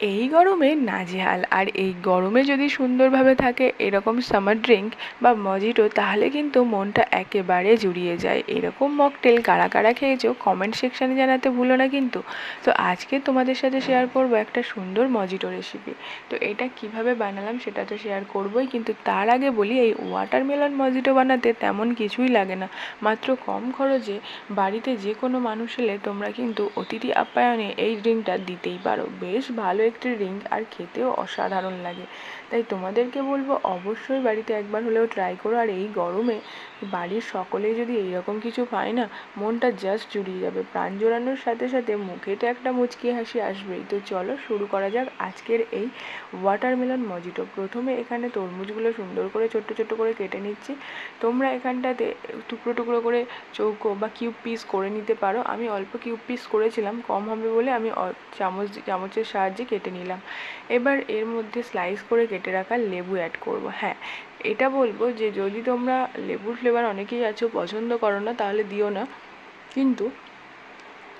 এই গরমে নাজেহাল। আর এই গরমে যদি সুন্দরভাবে থাকে এরকম সামার ড্রিঙ্ক বা মজিটো তাহলে কিন্তু মনটা একেবারে জুড়িয়ে যায়। এরকম মকটেল কারা কারা খেয়েছো কমেন্ট সেকশানে জানাতে ভুলো না কিন্তু। তো আজকে তোমাদের সাথে শেয়ার করব একটা সুন্দর মজিটো রেসিপি তো এটা কীভাবে বানালাম সেটা তো শেয়ার করবোই, কিন্তু তার আগে বলি এই ওয়াটারমেলন মজিটো বানাতে তেমন কিছুই লাগে না। মাত্র কম খরচে বাড়িতে যে কোনো মানুষ এলে তোমরা কিন্তু অতিথি আপ্যায়নে এই ড্রিঙ্কটা দিতেই পারো। বেশ ভালো একটি ড্রিঙ্ক আর খেতেও অসাধারণ লাগে। তাই তোমাদেরকে বলব, অবশ্যই বাড়িতে একবার হলেও ট্রাই করো। আর এই গরমে বাড়ির সকলেই যদি এইরকম কিছু পায় না, মনটা জাস্ট জুড়িয়ে যাবে। প্রাণ জোড়ানোর সাথে সাথে মুখে তো একটা মুচকি হাসি আসবেই। তো চলো শুরু করা যাক আজকের এই ওয়াটারমেলন মজিটো প্রথমে এখানে তরমুজগুলো সুন্দর করে, ছোট্ট ছোট্ট করে কেটে নিচ্ছি। তোমরা এখানটাতে টুকরো টুকরো করে চৌকো বা কিউব পিস করে নিতে পারো। আমি অল্প কিউব পিস করেছিলাম, কম হবে বলে আমি চামচ চামচের সাহায্যে কেটে নিলাম। এবার এর মধ্যে স্লাইস করে কেটে রাখা লেবু অ্যাড করব। হ্যাঁ এটা বলব যে যদি তোমরা লেবুর ফ্লেভার অনেকেই আছো, পছন্দ করো না, তাহলে দিও না। কিন্তু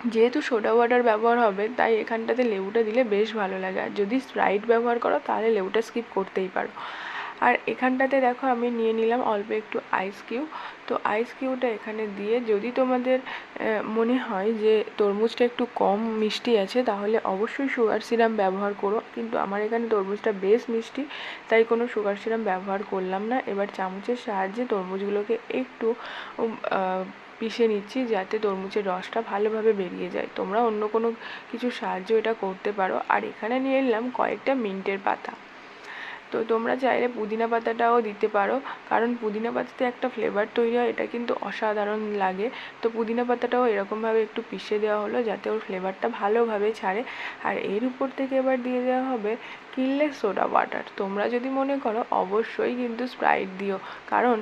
যেহেতু সোডা ওয়াটার ব্যবহার হবে, তাই এখানটাতে লেবুটা দিলে বেশ ভালো লাগে। আর যদি স্প্রাইট ব্যবহার করো, তাহলে লেবুটা স্কিপ করতেই পারো। আর এখানটাতে দেখো আমি নিয়ে নিলাম অল্প একটু আইস কিউ তো আইস কিউটা এখানে দিয়ে যদি তোমাদের মনে হয় যে তরমুজটা একটু কম মিষ্টি আছে, তাহলে অবশ্যই সুগার সিরাম ব্যবহার করো। কিন্তু আমার এখানে তরমুজটা বেশ মিষ্টি, তাই কোনো সুগার সিরাম ব্যবহার করলাম না। এবার চামচের সাহায্যে তরমুজগুলোকে একটু পিষে নিচ্ছি যাতে তরমুজের রসটা ভালোভাবে বেরিয়ে যায়। তোমরা অন্য কোনো কিছু সাহায্য এটা করতে পারো। আর এখানে নিয়ে নিলাম কয়েকটা মিন্টের পাতা। তো তোমরা চাইলে পুদিনা পাতাটাও দিতে পারো। কারণ পুদিনা পাতাতে একটা ফ্লেভার তৈরি হয়, এটা কিন্তু অসাধারণ লাগে। তো পুদিনা পাতাটাও এরকমভাবে একটু পিষে দেওয়া হলো যাতে ওর ফ্লেভারটা ভালোভাবে ছাড়ে। আর এর উপর থেকে এবার দিয়ে দেওয়া হবে কিনলেস সোডা ওয়াটার তোমরা যদি মনে করো, অবশ্যই কিন্তু স্প্রাইট দিও। কারণ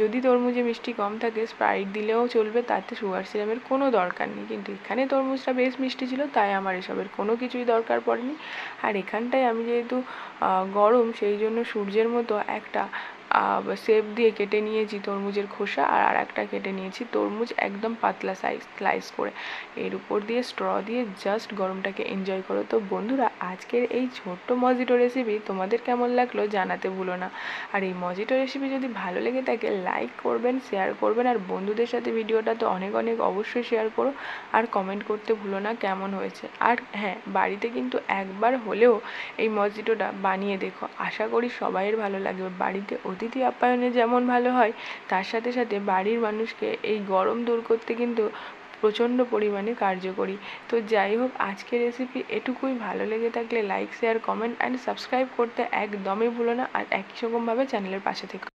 যদি তরমুজে মিষ্টি কম থাকে স্প্রাইট দিলেও চলবে, তাতে সুগার সিরামের কোনো দরকার নেই। কিন্তু এখানে তরমুজটা বেশ মিষ্টি ছিল, তাই আমার এসবের কোনো কিছুই দরকার পড়েনি। আর এখানটায় আমি যেহেতু গরম, সেই জন্য সূর্যের মতো একটা সেপ দিয়ে কেটে নিয়েছি তরমুজের খোসা, আর আর একটা কেটে নিয়েছি তরমুজ একদম পাতলা সাইজ স্লাইস করে। এর উপর দিয়ে স্ট্র দিয়ে জাস্ট গরমটাকে এনজয় করো। তো বন্ধুরা আজকের এই ছোট্ট মজিটো রেসিপি তোমাদের কেমন লাগল জানাতে ভুলো না। আর এই মজিটো রেসিপি যদি ভালো লেগে থাকে লাইক করবেন শেয়ার করবেন, আর বন্ধুদের সাথে ভিডিওটা তো অনেক অনেক অবশ্যই শেয়ার করো। আর কমেন্ট করতে ভুলো না কেমন হয়েছে। আর হ্যাঁ বাড়িতে কিন্তু একবার হলেও এই মজিটোটা বানিয়ে দেখো। আশা করি সবাইয়ের ভালো লাগবে। বাড়িতে অতিথি আপ্যায়নে যেমন ভালো হয়, তার সাথে সাথে বাড়ির মানুষকে এই গরম দূর করতে কিন্তু প্রচণ্ড পরিমাণে কার্যকরী। তো যাই হোক, আজকের রেসিপি এটুকুই। ভালো লেগে থাকলে like share comment and subscribe করতে একদমই ভুলো না। আর একই রকমভাবে চ্যানেলের পাশে থেকে।